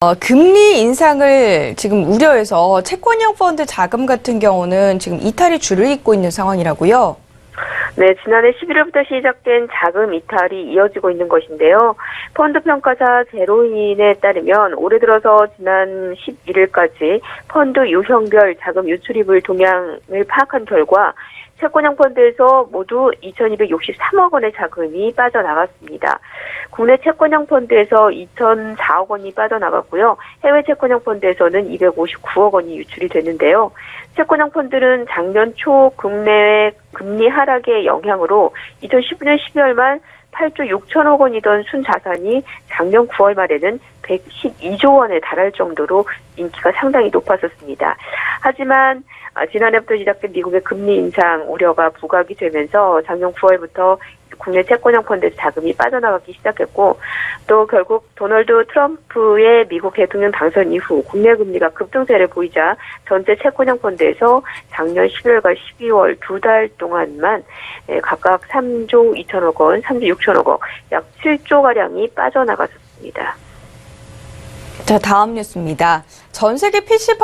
어, 금리 인상을 지금 우려해서 채권형 펀드 자금 같은 경우는 지금 이탈이 줄을 잇고 있는 상황이라고요. 네, 지난해 11월부터 시작된 자금 이탈이 이어지고 있는 것인데요. 펀드 평가사 제로인에 따르면 올해 들어서 지난 11일까지 펀드 유형별 자금 유출입을 동향을 파악한 결과 채권형 펀드에서 모두 2,263억 원의 자금이 빠져나갔습니다. 국내 채권형 펀드에서 2,004억 원이 빠져나갔고요. 해외 채권형 펀드에서는 259억 원이 유출이 됐는데요. 채권형 펀드는 작년 초 국내외 금리 하락의 영향으로 2019년 12월 말 8조 6천억 원이던 순자산이 작년 9월 말에는 112조 원에 달할 정도로 인기가 상당히 높았었습니다. 하지만 아, 지난해부터 시작된 미국의 금리 인상 우려가 부각이 되면서 작년 9월부터 국내 채권형 펀드에서 자금이 빠져나가기 시작했고 또 결국 도널드 트럼프의 미국 대통령 당선 이후 국내 금리가 급등세를 보이자 전체 채권형 펀드에서 작년 11월과 12월 두 달 동안만 예, 각각 3조 2천억 원, 3조 6천억 원, 약 7조 가량이 빠져나갔습니다. 자, 다음 뉴스입니다. 전 세계 PC